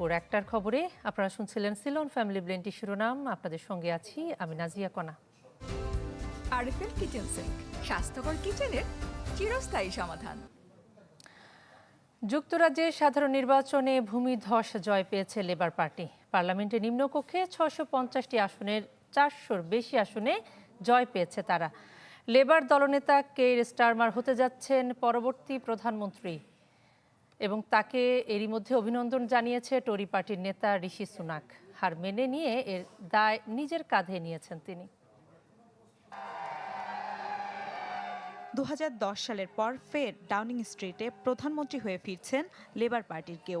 দুপুর একটার খবরে আপনারা শুনছিলেন সিলন ফ্যামিলি ব্লেন্টি শিরোনাম। আপনাদের সঙ্গে আছি আমি নাজিয়া কণা আরএফএল কিচেন সিঙ্ক স্বাস্থ্যকর কিচেনের চিরস্থায়ী সমাধান। যুক্তরাজ্যে সাধারণ নির্বাচনে ভূমিধস জয় পেয়েছে লেবার পার্টি। পার্লামেন্টের নিম্নকক্ষে ছশো পঞ্চাশটি আসনের চারশোর বেশি আসনে জয় পেয়েছে তারা। লেবার দলনেতা কেইর স্টারমার হতে যাচ্ছেন পরবর্তী প্রধানমন্ত্রী। এবং তাকে এরই মধ্যে অভিনন্দন জানিয়েছে টরি পার্টির নেতা ঋষি সুনাক। হার মেনে নিয়ে এর দায় নিজের কাঁধে নিয়েছেন তিনি। দু হাজার দশ সালের পর ফের ডাউনিং স্ট্রিটে প্রধানমন্ত্রী হয়ে ফিরছেন লেবার পার্টির কেউ।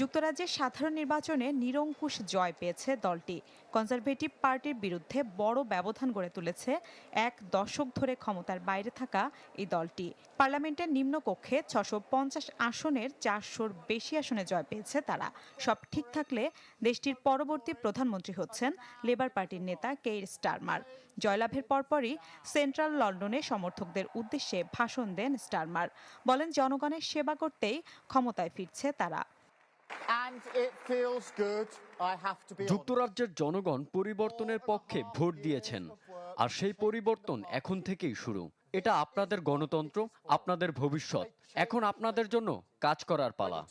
যুক্তরাজ্যের সাধারণ নির্বাচনে নিরঙ্কুশ জয় পেয়েছে দলটি। কনজারভেটিভ পার্টির বিরুদ্ধে বড় ব্যবধান গড়ে তুলেছে এক দশক ধরে ক্ষমতার বাইরে থাকা এই দলটি। পার্লামেন্টের নিম্নকক্ষে ছশো পঞ্চাশ আসনের চারশোর বেশি আসনে জয় পেয়েছে তারা। সব ঠিক থাকলে দেশটির পরবর্তী প্রধানমন্ত্রী হচ্ছেন লেবার পার্টির নেতা কেইর স্টারমার। জয়লাভের পরপরই সেন্ট্রাল লন্ডনে সমর্থকদের উদ্দেশ্যে ভাষণ দেন স্টারমার। বলেন, জনগণের সেবা করতেই ক্ষমতায় ফিরছে তারা। যুক্তরাজ্যের জনগণ পরিবর্তনের পক্ষে ভোট দিয়েছেন। আর সেই পরিবর্তন এখন থেকেই শুরু। এটা আপনাদের গণতন্ত্র আপনাদের ভবিষ্যৎ। এখন আপনাদের জন্য কাজ করার পালা।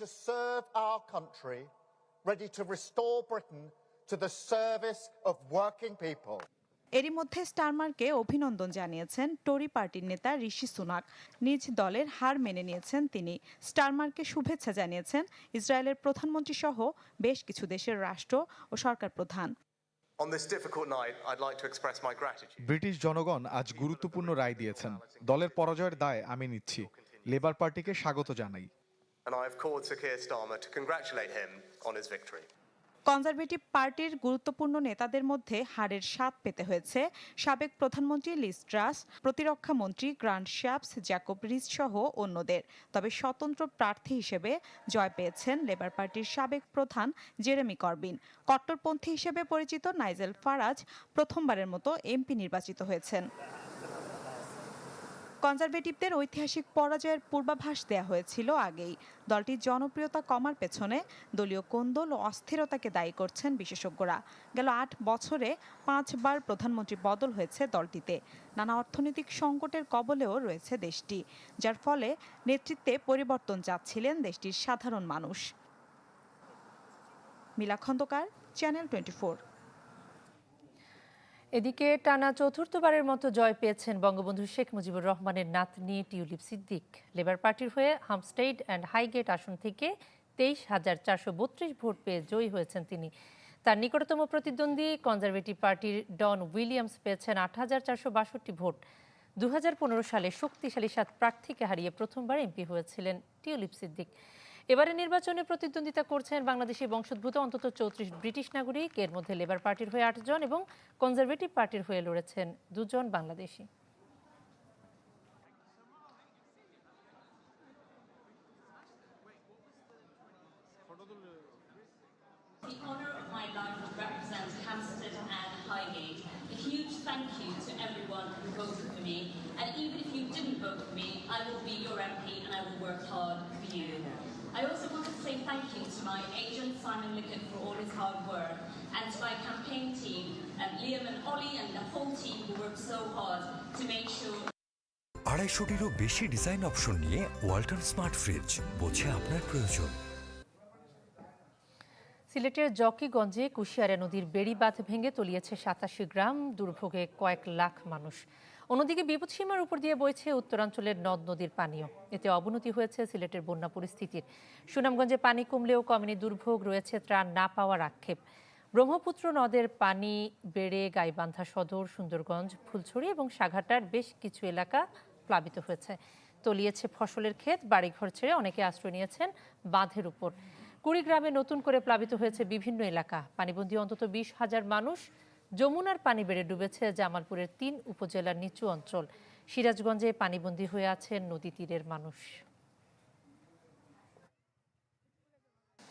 Ready to restore Britain to the service of working people. এরই মধ্যে স্টারমারকে অভিনন্দন জানিয়েছেন টরি পার্টির নেতা ঋষি সুনাক। নিজ দলের হার মেনে নিয়েছেন তিনি। স্টারমারকে শুভেচ্ছা জানিয়েছেন ইসরায়েলের প্রধানমন্ত্রী সহ বেশ কিছু দেশের রাষ্ট্র ও সরকার প্রধান। ব্রিটিশ জনগণ আজ গুরুত্বপূর্ণ রায় দিয়েছেন। দলের পরাজয়ের দায় আমি নিচ্ছি। লেবার পার্টিকে স্বাগত জানাই। And I have called Sir Keir Starmer to congratulate him on his victory. Conservative পার্টির গুরুত্বপূর্ণ নেতাদের মধ্যে হারের স্বাদ পেতে হয়েছে সাবেক প্রধানমন্ত্রী লিজ ট্রাস, প্রতিরক্ষা মন্ত্রী গ্রান্ড শ্যাপস, জ্যাকব রিস সহ অন্যদের। তবে স্বতন্ত্র প্রার্থী হিসেবে জয় পেয়েছেন লেবার পার্টির সাবেক প্রধান জেরেমি করবিন। কট্টরপন্থী হিসেবে পরিচিত নাইজেল ফারাজ প্রথমবারের মতো এমপি নির্বাচিত হয়েছেন। কনজারভেটিভদের ঐতিহাসিক পরাজয়ের পূর্বাভাস দেয়া হয়েছিল আগেই। দলটির জনপ্রিয়তা কমার পেছনে দলীয় কোন্দল ও অস্থিরতাকে দায়ী করছেন বিশেষজ্ঞরা। গেল আট বছরে পাঁচবার প্রধানমন্ত্রী বদল হয়েছে দলটিতে। নানা অর্থনৈতিক সংকটের কবলেও রয়েছে দেশটি, যার ফলে নেতৃত্বে পরিবর্তন চাচ্ছিলেন দেশটির সাধারণ মানুষ। মিলা খন্দকার চ্যানেল টোয়েন্টি এদিকে টানা চতুর্থবারের মতো জয় পেয়েছেন বঙ্গবন্ধু শেখ মুজিবুর রহমানের নাতনি টিউলিপ সিদ্দিক। লেবার পার্টির হয়ে হামস্টেড অ্যান্ড হাইগেট আসন থেকে তেইশ হাজার চারশো বত্রিশ ভোট পেয়ে জয়ী হয়েছেন তিনি। তার নিকটতম প্রতিদ্বন্দ্বী কনজারভেটিভ পার্টির ডন উইলিয়ামস পেয়েছেন আট হাজার চারশো বাষট্টি ভোট। দু হাজার পনেরো সালে শক্তিশালী সাত প্রার্থীকে হারিয়ে প্রথমবার এমপি হয়েছিলেন টিউলিপ সিদ্দিক। এবারে নির্বাচনে প্রতিদ্বন্দ্বিতা করছেন বাংলাদেশি বংশোদ্ভূত অন্তত চৌত্রিশ ব্রিটিশ নাগরিক। এর মধ্যে লেবার পার্টির হয়ে আটজন এবং কনজারভেটিভ পার্টির হয়ে লড়েছেন দুজন Bangladeshi. The honour of my life represents Hampstead and Highgate. A huge thank you to everyone who voted for me. And even if you didn't vote for me, I will be your MP and I will work hard for you. I also want to say thank you to my agent Simon Lickett for all his hard work and to my campaign team, um, Liam and Ollie and the whole team who worked so hard to make sure আড়াইশোটিরও বেশি design option নিয়ে Walton smart fridge বোঝে আপনার প্রয়োজন সিলেটের জকিগঞ্জে কুশিয়ারা নদীর বেড়িবাঁধ ভেঙে তলিয়েছে সাতাশি গ্রাম দুর্ভোগে কয়েক লাখ মানুষ অন্যদিকে বিপদসীমার উপর দিয়ে বইছে উত্তরাঞ্চলের নদ নদীর পানীয়। এতে অবনতি হয়েছে সিলেটের বন্যা পরিস্থিতির। সুনামগঞ্জে পানি কমলেও কমেনি দুর্ভোগ, রয়েছে ত্রাণ না পাওয়ার আক্ষেপ। ব্রহ্মপুত্র নদের পানি বেড়ে গাইবান্ধা সদর, সুন্দরগঞ্জ, ফুলছড়ি এবং সাঘাটার বেশ কিছু এলাকা প্লাবিত হয়েছে। তলিয়েছে ফসলের ক্ষেত, বাড়িঘর ছেড়ে অনেকে আশ্রয় নিয়েছেন বাঁধের উপর। কুড়িগ্রামে নতুন করে প্লাবিত হয়েছে বিভিন্ন এলাকা। পানিবন্দী অন্তত বিশ হাজার মানুষ যমুনার পানি বেড়ে ডুবেছে জামালপুরের তিন উপজেলার নিচু অঞ্চল। সিরাজগঞ্জে পানিবন্দী হয়ে আছেন নদী তীরের মানুষ।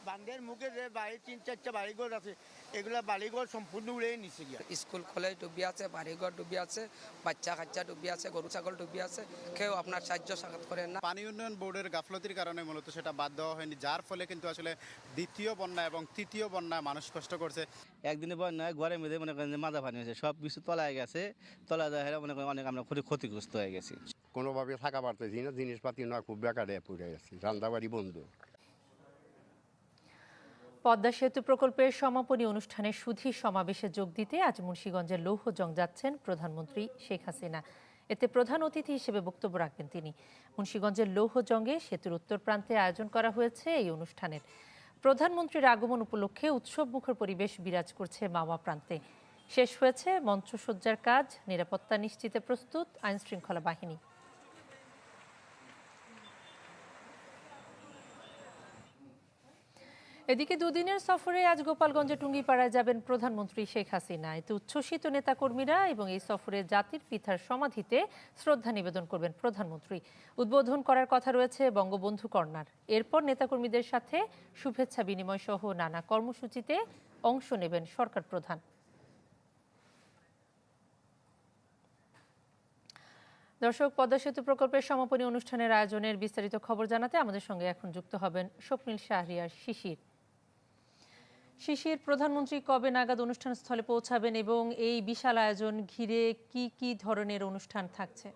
বান্ধের মুখে যে বাড়ি, তিন চারটা বাড়িঘর আছে এগুলা বাড়িঘর সম্পূর্ণ উড়ে নিচে গিয়া। স্কুল কলেজ ডুবি আছে বাড়িঘর ডুবি আছে বাচ্চা কাচ্চা ডুবি আছে গরু ছাগল ডুবি আছে কেউ আপনার সাহায্য সাক্ষাৎ করেন না। পানি উন্নয়ন বোর্ডের গাফলতির কারণে মূলত সেটা বাদ দেওয়া হয়নি যার ফলে কিন্তু আসলে দ্বিতীয় বন্যা এবং তৃতীয় বন্যায় মানুষ কষ্ট করছে। একদিনে বন্যায় ঘরের মধ্যে মনে করেন যে মাথা পানি হয়েছে সব কিছু তলায় গেছে তলায় দেওয়া মনে করেন অনেক আমরা ক্ষতি- ক্ষতিগ্রস্ত হয়ে গেছি। কোনোভাবে থাকা পারতেছি না জিনিসপাতি না খুব বেকারে পড়ে গেছে রান্দাবাড়ি বন্ধ। পদ্মা সেতু প্রকল্পের সমাপনী অনুষ্ঠানে সুধী সমাবেশে যোগ দিতে আজ মুন্সীগঞ্জের লৌহজং যাচ্ছেন প্রধানমন্ত্রী শেখ হাসিনা। এতে প্রধান অতিথি হিসেবে বক্তব্য রাখবেন তিনি। মুন্সীগঞ্জের লৌহজঙ্গে সেতুর উত্তর প্রান্তে আয়োজন করা হয়েছে এই অনুষ্ঠানের। প্রধানমন্ত্রীর আগমন উপলক্ষে উৎসবমুখর পরিবেশ বিরাজ করছে মাওয়া প্রান্তে। শেষ হয়েছে মঞ্চসজ্জার কাজ, নিরাপত্তা নিশ্চিতে প্রস্তুত, আইনশৃঙ্খলা বাহিনী। এদিকে দুদিনের সফরে আজ গোপালগঞ্জে টুঙ্গিপাড়ায় যাবেন প্রধানমন্ত্রী শেখ হাসিনা। এতে উচ্ছ্বসিত নেতাকর্মীরা এবং এই সফরে জাতির পিতার সমাধিতে শ্রদ্ধা নিবেদন করবেন প্রধানমন্ত্রী। উদ্বোধন করার কথা রয়েছে বঙ্গবন্ধু কর্নার। এরপর নেতাকর্মীদের সাথে শুভেচ্ছা বিনিময় সহ নানা কর্মসূচিতে অংশ নেবেন সরকার প্রধান। দর্শক, পদ্মা সেতু প্রকল্পের সমাপনী অনুষ্ঠানের আয়োজনের বিস্তারিত খবর জানাতে আমাদের সঙ্গে এখন যুক্ত হবেন স্বপ্নীল শাহরিয়ার শিশির। শিশির প্রধানমন্ত্রী কবে নাগাদ অনুষ্ঠান স্থলে পৌঁছাবেন এবং এই বিশাল আয়োজন ঘিরে কি কি ধরনের অনুষ্ঠান থাকছে?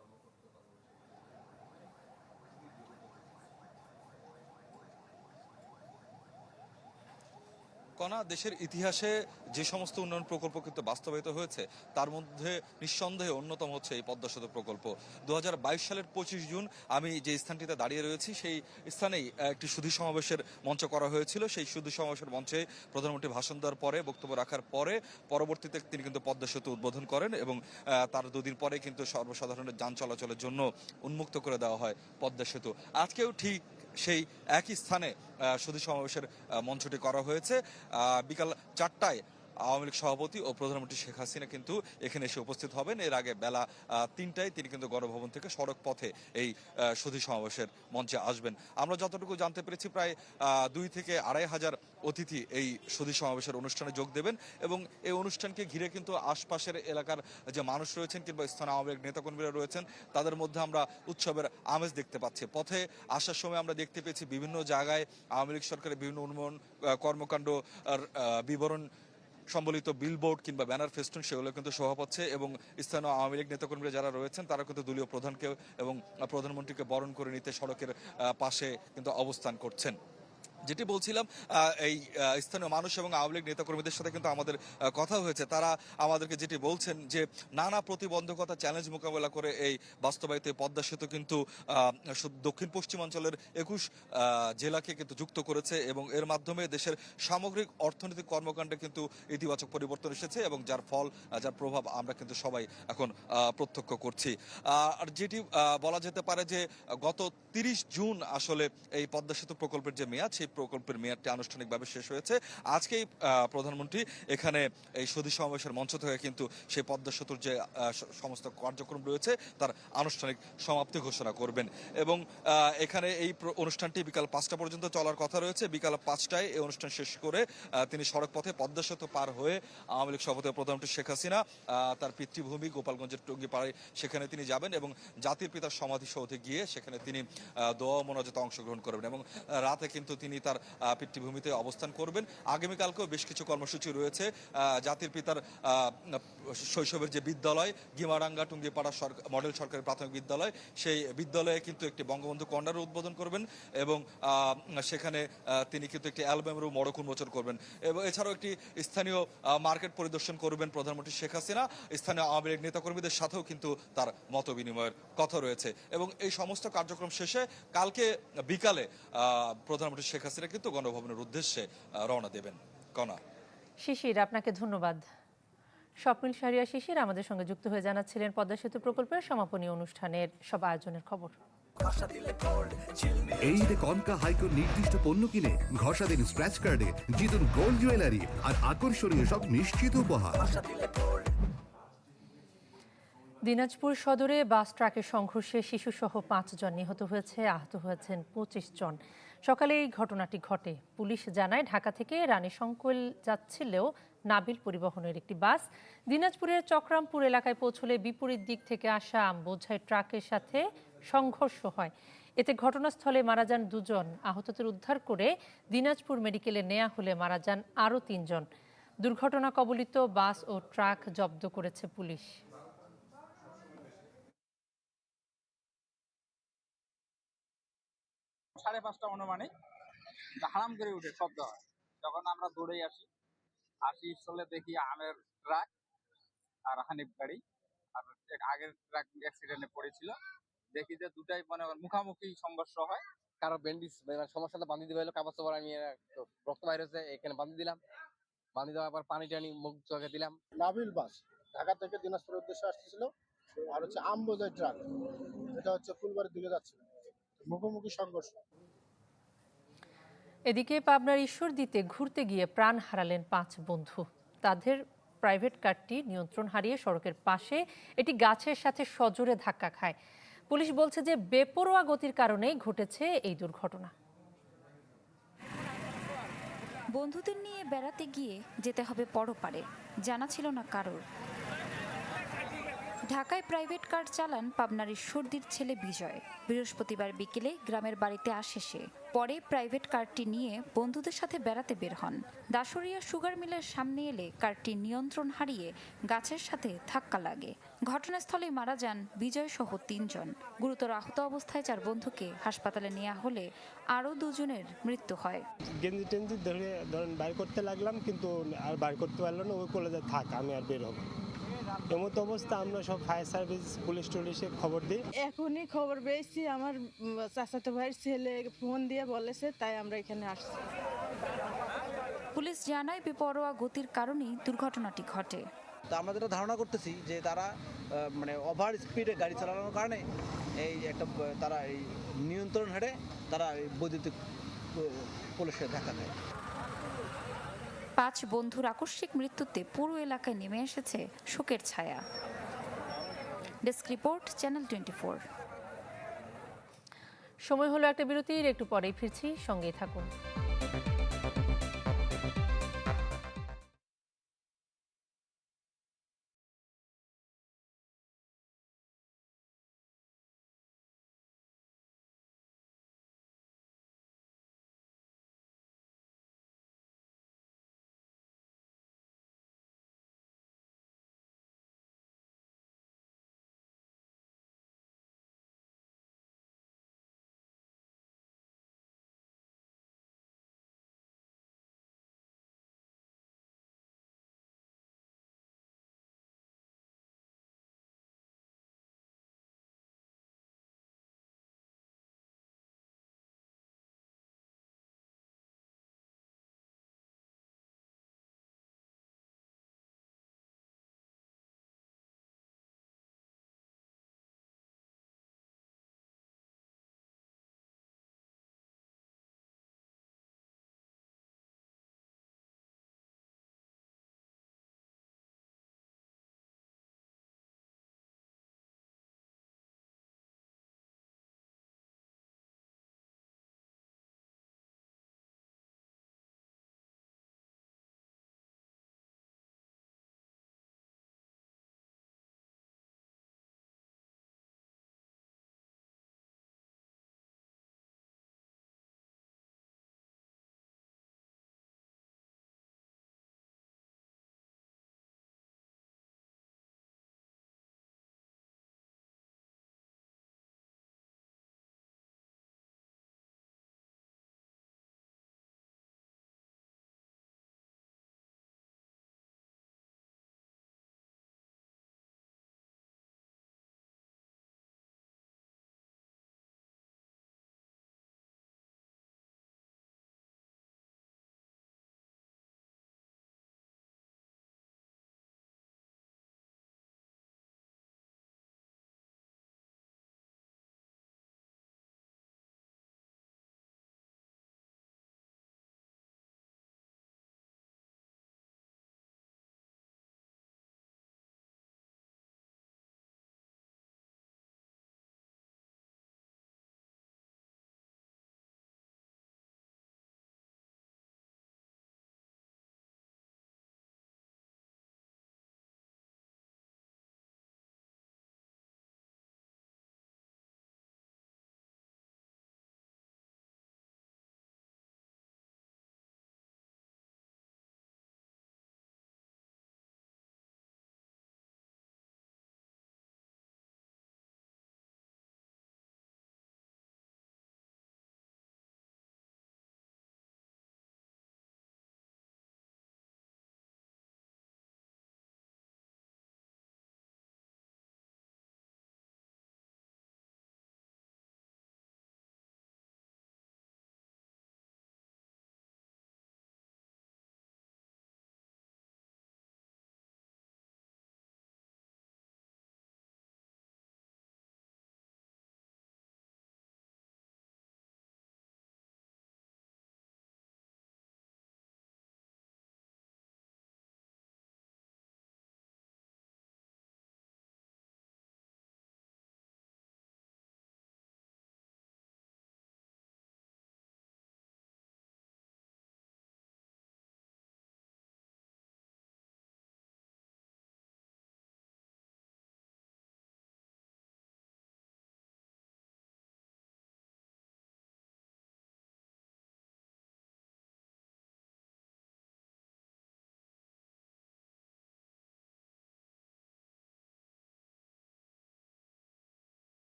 কণা দেশের ইতিহাসে যে সমস্ত উন্নয়ন প্রকল্প কিন্তু বাস্তবায়িত হয়েছে, তার মধ্যে নিঃসন্দেহে অন্যতম হচ্ছে এই পদ্মা সেতু প্রকল্প। দু হাজার বাইশ সালের পঁচিশ জুন আমি যে স্থানটিতে দাঁড়িয়ে রয়েছি, সেই স্থানেই একটি সুধী সমাবেশের মঞ্চ করা হয়েছিল। সেই সুধী সমাবেশের মঞ্চে প্রধানমন্ত্রী ভাষণ দেওয়ার পরে, বক্তব্য রাখার পরে, পরবর্তীতে তিনি কিন্তু পদ্মা সেতু উদ্বোধন করেন এবং তার দুদিন পরে কিন্তু সর্বসাধারণের যান চলাচলের জন্য উন্মুক্ত করে দেওয়া হয় পদ্মা সেতু আজকেও ঠিক সেই একই স্থানে সুধী সমাবেশের মঞ্চটি করা হয়েছে। বিকাল চারটায় আওয়ামী লীগ সভাপতি ও প্রধানমন্ত্রী শেখ হাসিনা কিন্তু এখানে এসে উপস্থিত হবেন। এর আগে বেলা তিনটায় তিনি কিন্তু গণভবন থেকে সড়ক পথে এই সুধী সমাবেশের মঞ্চে আসবেন। আমরা যতটুকু জানতে পেরেছি প্রায় দুই থেকে আড়াই হাজার অতিথি এই সুধী সমাবেশের অনুষ্ঠানে যোগ দেবেন এবং এই অনুষ্ঠানকে ঘিরে কিন্তু আশপাশের এলাকার যে মানুষ রয়েছেন কিংবা স্থানীয় আওয়ামী লীগ নেতাকর্মীরা রয়েছেন, তাদের মধ্যে আমরা উৎসবের আমেজ দেখতে পাচ্ছি। পথে আসার সময় আমরা দেখতে পেয়েছি বিভিন্ন জায়গায় আওয়ামী লীগ সরকারের বিভিন্ন উন্নয়ন কর্মকাণ্ড বিবরণ সম্বলিত বিলবোর্ড কিংবা ব্যানার ফেস্টুন সেগুলো কিন্তু শোভা পাচ্ছে এবং স্থানীয় আওয়ামী লীগ নেতাকর্মীরা যারা রয়েছেন, তারা কিন্তু দলীয় প্রধানকে এবং প্রধানমন্ত্রীকে বরণ করে নিতে সড়কের পাশে কিন্তু অবস্থান করছেন। যেটি বলছিলাম এই স্থানীয় মানুষ এবং আওয়ামী লীগ নেতাকর্মীদের সাথে কিন্তু আমাদের কথা হয়েছে। তারা আমাদেরকে যেটি বলছেন যে, নানা প্রতিবন্ধকতা চ্যালেঞ্জ মোকাবেলা করে এই বাস্তবায়িত পদ্মা সেতু কিন্তু দক্ষিণ পশ্চিমাঞ্চলের একুশ জেলাকে কিন্তু যুক্ত করেছে এবং এর মাধ্যমে দেশের সামগ্রিক অর্থনৈতিক কর্মকাণ্ডে কিন্তু ইতিবাচক পরিবর্তন এসেছে এবং যার ফল যার প্রভাব আমরা কিন্তু সবাই এখন প্রত্যক্ষ করছি। আর যেটি বলা যেতে পারে যে, গত তিরিশ জুন আসলে এই পদ্মা সেতু প্রকল্পের যে মেয়াদ, সেই প্রকল্পের মেয়াদটি আনুষ্ঠানিকভাবে শেষ হয়েছে। আজকেই প্রধানমন্ত্রী এখানে এই সুধী সমাবেশের মঞ্চ থেকে কিন্তু সেই পদ্মা সেতুর যে সমস্ত কার্যক্রম রয়েছে, তার আনুষ্ঠানিক সমাপ্তি ঘোষণা করবেন। এবং এখানে এই অনুষ্ঠানটি বিকাল পাঁচটা পর্যন্ত চলার কথা রয়েছে। বিকাল পাঁচটায় এই অনুষ্ঠান শেষ করে তিনি সড়ক পথে পদ্মা সেতু পার হয়ে আওয়ামী লীগ সভাপতি প্রধানমন্ত্রী শেখ হাসিনা তার পিতৃভূমি গোপালগঞ্জের টুঙ্গিপাড়ায় সেখানে তিনি যাবেন এবং জাতির পিতার সমাধিসৌধে গিয়ে সেখানে তিনি দোয়া মোনাজাতে অংশগ্রহণ করবেন। এবং রাতে কিন্তু তিনি তার পিতৃভূমিতে অবস্থান করবেন। আগামীকালকেও বেশ কিছু কর্মসূচি রয়েছে। জাতির পিতার শৈশবের যে বিদ্যালয়, গিমারাঙ্গা টুঙ্গিপাড়া মডেল সরকারি প্রাথমিক বিদ্যালয়, সেই বিদ্যালয়ে কিন্তু একটি বঙ্গবন্ধু কর্নার উদ্বোধন করবেন এবং সেখানে তিনি কিন্তু একটি অ্যালবামেরও মড়ক উন্মোচন করবেন। এবং এছাড়াও একটি স্থানীয় মার্কেট পরিদর্শন করবেন প্রধানমন্ত্রী শেখ হাসিনা। স্থানীয় আওয়ামী লীগ নেতাকর্মীদের সাথেও কিন্তু তার মত বিনিময়ের কথা রয়েছে। এবং এই সমস্ত কার্যক্রম শেষে কালকে বিকালে প্রধানমন্ত্রী শেখ হাসিনা কিন্তু গণভবনের উদ্দেশ্যে রওনা দেবেন। কণা শিশির আপনাকে ধন্যবাদ। স্বপ্নীল শাহরিয়া শিশির আমাদের সঙ্গে যুক্ত হয়ে জানাচ্ছিলেন পদ্মা সেতু প্রকল্পের সমাপনী অনুষ্ঠানের সব আয়োজনের খবর। এই ঈদে কনকা হাইকোর নির্দিষ্ট পণ্য কিনে ঘষা দিন স্ক্র্যাচ কার্ডে জিতুন গোল্ড জুয়েলারি আর আকর্ষণীয় সব নিশ্চিত উপহার। দিনাজপুর সদরে বাস ট্রাকের সংঘর্ষে শিশুসহ পাঁচজন নিহত হয়েছে আহত হয়েছেন পঁচিশ জন। সকালে এই ঘটনাটি ঘটে। পুলিশ জানায়, ঢাকা থেকে রানী সংকুল যাচ্ছিলেও নাবিল পরিবহনের একটি বাস দিনাজপুরের চক্রামপুর এলাকায় পৌঁছলে বিপরীত দিক থেকে আসা বোঝাই ট্রাকের সাথে সংঘর্ষ হয়। এতে ঘটনাস্থলে মারা যান দুজন। আহতদের উদ্ধার করে দিনাজপুর মেডিকেলে নেয়া হলে মারা যান আরও তিনজন। দুর্ঘটনা কবলিত বাস ও ট্রাক জব্দ করেছে পুলিশ। সাড়ে পাঁচটা অনুমানিক। হারাম করে উঠে শব্দ হয়। তখন আমরা দৌড়ে আসি আসি চলে দেখি আমের ট্রাক আর হানিফ গাড়ি। আর আগের ট্রাক অ্যাক্সিডেন্টে পড়েছিল। দেখি যে দুটাই মানে মুখামুখি সংঘর্ষ হয়। কারও ব্যান্ডেজ মানে সমস্যাটা বান্ধি দিবে হলো কাপড় চোপড় আমি রক্ত বাইরে হচ্ছে এখানে বান্ধি দিলাম। বান্ধি দেওয়ার পর পানি টানি মুখ চোখে দিলাম। নাবিল বাস ঢাকা থেকে দিনাজপুরের উদ্দেশ্যে আসতেছিল। আর হচ্ছে আমবোজাই ট্রাক এটা হচ্ছে ফুলবাড়ির দিকে যাচ্ছিল। মুখোমুখি সংঘর্ষ। এদিকে পাবনার ঈশ্বরদীতে ঘুরতে গিয়ে প্রাণ হারালেন পাঁচ বন্ধু। তাদের প্রাইভেট কারটি নিয়ন্ত্রণ হারিয়ে সড়কের পাশে এটি গাছের সাথে সজোরে ধাক্কা খায়। পুলিশ বলছে যে বেপরোয়া গতির কারণেই ঘটেছে এই দুর্ঘটনা। বন্ধুদের নিয়ে বেড়াতে গিয়ে যেতে হবে পরপারে, জানা ছিল না কারোর। ঢাকায় প্রাইভেট কার চালান পাবনার ঈশ্বরদীর ছেলে বিজয়। বৃহস্পতিবার বিকেলে গ্রামের বাড়িতে আসে সে। পরে প্রাইভেট কারটি নিয়ে বন্ধুদের সাথে বেড়াতে বের হন। দাসরিয়া সুগার মিলের সামনে এলে কারটি নিয়ন্ত্রণ হারিয়ে গাছের সাথে ধাক্কা লাগে। ঘটনাস্থলে মারা যান বিজয় সহ তিনজন। গুরুতর আহত অবস্থায় চার বন্ধুকে হাসপাতালে নেওয়া হলে আরও দুজনের মৃত্যু হয়। গেঞ্জি টেঞ্জি ধরে ধরেন বাইর করতে লাগলাম, কিন্তু আর বাইর করতে পারল না ওই কলেজে থাক, আমি আর বের হব এমত অবস্থা আমরা সব ফায়ার সার্ভিস পুলিশ টুলিশে খবর দিই। এখনই খবর পেয়েছি আমার চাচাতো ভাইয়ের ছেলে ফোন দিয়ে বলেছে তাই আমরা এখানে আসছি। পুলিশ জানায় বেপরোয়া গতির কারণেই দুর্ঘটনাটি ঘটে। তো আমরা যেটা ধারণা করতেছি যে তারা মানে ওভার স্পিডে গাড়ি চালানোর কারণে এই একটা তারা এই নিয়ন্ত্রণ হারে তারা এই বৈদ্যুতিক প- পুলিশের ধাক্কা দেয়। পাঁচ বন্ধুর আকস্মিক মৃত্যুতে পুরো এলাকায় নেমে এসেছে শোকের ছায়া। ডেস্ক রিপোর্ট, চ্যানেল টোয়েন্টি সময় হলো একটা বিরতির, একটু পরেই ফিরছি, সঙ্গেই থাকুন।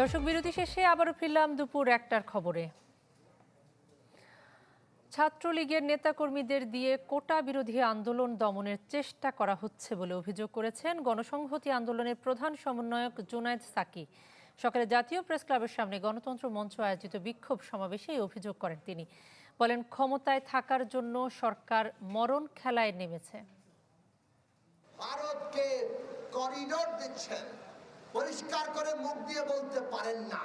দর্শক বিরতি শেষে আবারও ফিরলাম দুপুর একটার খবরে। ছাত্রলীগের নেতাকর্মীদের দিয়ে কোটা বিরোধী আন্দোলন দমনের চেষ্টা করা হচ্ছে বলে অভিযোগ করেছেন গণসংহতি আন্দোলনের প্রধান সমন্বয়ক জুনায়েদ সাকি। সকালে জাতীয় প্রেস ক্লাবের সামনে গণতন্ত্র মঞ্চ আয়োজিত বিক্ষোভ সমাবেশে এই অভিযোগ করেন তিনি। বলেন, ক্ষমতায় থাকার জন্য সরকার মরণ খেলায় নেমেছে। ভারতকে করিডোর দিচ্ছেন। পরিষ্কার করে মুখ দিয়ে বলতে পারেন না।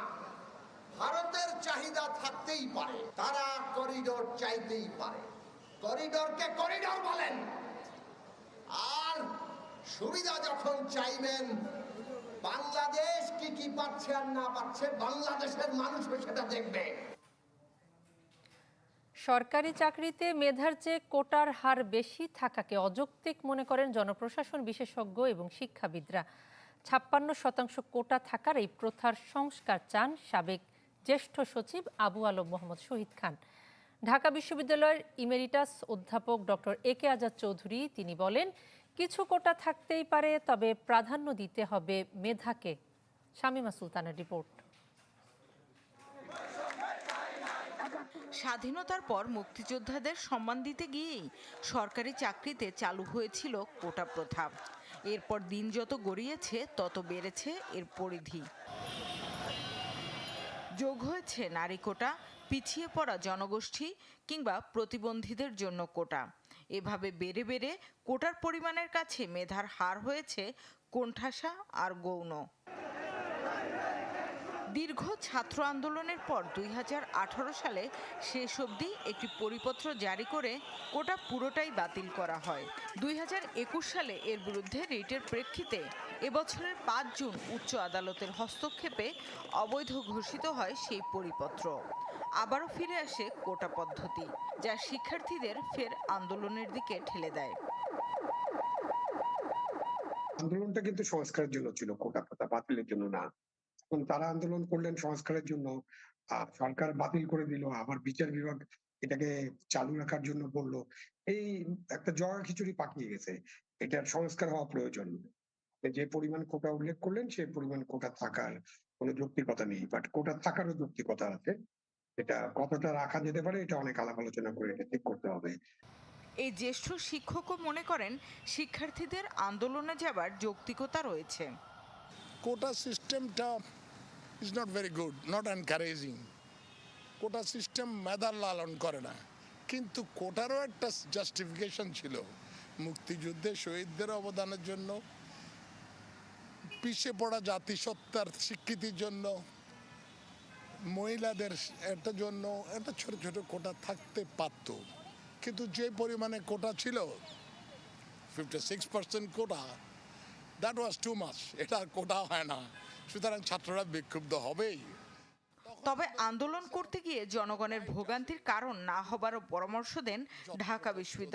ভারতের চাহিদা থাকতেই পারে, তারা করিডোর চাইতেই পারে। করিডোরকে করিডোর বলেন। আর সুবিধা যখন চাইবেন, বাংলাদেশ কি কি পাচ্ছে আর না পাচ্ছে, বাংলাদেশের মানুষ সেটা দেখবে। সরকারি চাকরিতে মেধার চেয়ে কোটার হার বেশি থাকাকে অযৌক্তিক মনে করেন জনপ্রশাসন বিশেষজ্ঞ এবং শিক্ষাবিদরা। ছাপ্পান্ন শতাংশ কোটা থাকার এই প্রথার সংস্কার চান সাবেক জ্যেষ্ঠ সচিব আবু আলম মোহাম্মদ শহীদ খান। ঢাকা বিশ্ববিদ্যালয়ের ইমেরিটাস অধ্যাপক doctor A K Azad Chowdhury তিনি বলেন, কিছু কোটা থাকতেই পারে, তবে প্রাধান্য দিতে হবে মেধাকে। শামিমা সুলতানের রিপোর্ট। স্বাধীনতার পর মুক্তিযোদ্ধাদের সম্মান দিতে গিয়েই সরকারি চাকরিতে চালু হয়েছিল কোটা প্রথা। এরপর দিন যত গড়িয়েছে, তত বেড়েছে এর পরিধি। যোগ হয়েছে নারী কোটা, পিছিয়ে পড়া জনগোষ্ঠী কিংবা প্রতিবন্ধীদের জন্য কোটা। এভাবে বেড়ে বেড়ে কোটার পরিমাণের কাছে মেধার হার হয়েছে কোণঠাসা আর গৌণ। দীর্ঘ ছাত্র আন্দোলনের পর দুই সালে শেষ অবধি একটি পরিপত্র জারি করে কোটা পুরোটাই বাতিল করা হয়। দুই সালে এর বিরুদ্ধে রিটের প্রেক্ষিতে এবছরের পাঁচ জুন উচ্চ আদালতের হস্তক্ষেপে অবৈধ ঘোষিত হয় সেই পরিপত্র। আবারও ফিরে আসে কোটা পদ্ধতি, যা শিক্ষার্থীদের ফের আন্দোলনের দিকে ঠেলে দেয়। আন্দোলনটা কিন্তু সংস্কারের জন্য ছিল, কোটা প্রথা বাতিলের জন্য না। তারা আন্দোলন করলেন সংস্কারের জন্য। সরকার বাতিল করে দিল আবার বিচার বিভাগ এটাকে চালু রাখার জন্য বলল। এই একটা জগা খিচুড়ি পাকিয়ে গেছে। এটার সংস্কার হওয়া প্রয়োজন। যে পরিমাণ কোটা উল্লেখ করলেন সেই পরিমাণ কোটা থাকার কোনো যৌক্তিকতা নেই। বাট কোটা থাকারও যৌক্তিকতা আছে। এটা কতটা রাখা যেতে পারে এটা অনেক আলাপ আলোচনা করে এটা ঠিক করতে হবে। এই জ্যেষ্ঠ শিক্ষকও মনে করেন শিক্ষার্থীদের আন্দোলনে যাবার যৌক্তিকতা রয়েছে। কোটা সিস্টেমটা is not very good not encouraging quota system মেধার লালন করে না। কিন্তু কোটারও একটা জাস্টিফিকেশন ছিল। মুক্তিযুদ্ধে শহীদদের অবদানের জন্য, পিছিয়ে পড়া জাতিসত্তার স্বীকৃতির জন্য, মহিলাদের একটা জন্য একটা ছোট ছোট কোটা থাকতে পারত। কিন্তু যে পরিমাণে কোটা ছিল fifty six percent quota that was too much এটা কোটা হয় না। সুতরাং ছাত্ররা বিক্ষুব্ধ হবেই। তবে আন্দোলন করতে গিয়ে জনগণের ভোগান্তির কারণ না হবারও পরামর্শ দেন ঢাকা বিশ্ববিদ্যালয়